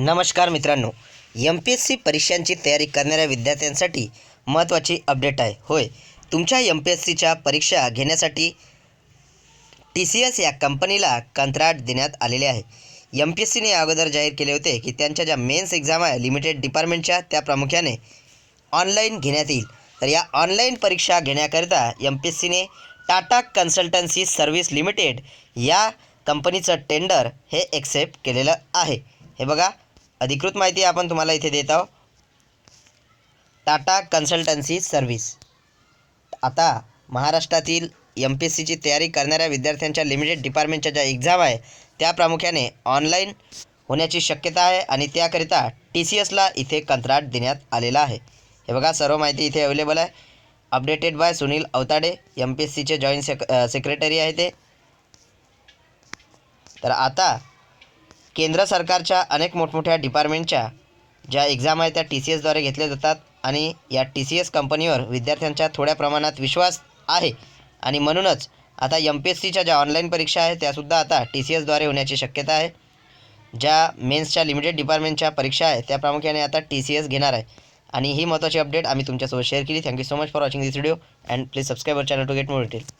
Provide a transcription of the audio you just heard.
नमस्कार मित्रांनो M P S C परीक्षांची तयारी करणाऱ्या विद्यार्थ्यांसाठी महत्त्वाची अपडेट आहे. होय तुमच्या एम पी एस सीच्या परीक्षा घेण्यासाठी टी सी एस या कंपनीला कंत्राट देण्यात आलेले आहे. एम पी एस सीने अगोदर जाहीर केले होते की त्यांच्या ज्या मेन्स एक्झाम आहे लिमिटेड डिपार्टमेंटच्या त्या प्रामुख्याने ऑनलाईन घेण्यात येईल. तर या ऑनलाईन परीक्षा घेण्याकरिता एम पी एस सीने टाटा कन्सल्टन्सी सर्व्हिस लिमिटेड या कंपनीचं टेंडर हे एक्सेप्ट केलेलं आहे. हे बघा अधिकृत माहिती आपण तुम्हाला इथे देत आहोत. Tata consultancy service. आता महाराष्ट्रातील एम पी एस सीची तयारी करणाऱ्या विद्यार्थ्यांच्या लिमिटेड डिपार्टमेंटच्या ज्या एक्झाम आहे त्या प्रामुख्याने ऑनलाईन होण्याची शक्यता आहे आणि त्याकरिता टी सी एसला इथे कंत्राट देण्यात आलेला आहे. हे बघा सर्व माहिती इथे अवेलेबल आहे. Updated by Sunil Awtade M P S सीचे जॉईंट सेक सेक्रेटरी आहे ते. तर आता केंद्र सरकारच्या अनेक मोठमोठ्या डिपार्टमेंटच्या ज्या एक्झाम आहेत त्या टी सी एसद्वारे घेतल्या जातात आणि या टी सी एस कंपनीवर विद्यार्थ्यांच्या थोड्या प्रमाणात विश्वास आहे. आणि म्हणूनच आता एम पी एस सीच्या ज्या ऑनलाईन परीक्षा आहेत त्यासुद्धा आता टी सी एसद्वारे होण्याची शक्यता आहे. ज्या मेन्सच्या लिमिटेड डिपार्टमेंटच्या परीक्षा आहे त्या प्रामुख्याने आता टी सी एस घेणार आहे. आणि ही महत्त्वाची अपडेट आम्ही तुमच्यासोबत शेअर केली. Thank you so much for watching this video and please subscribe our channel to get more detail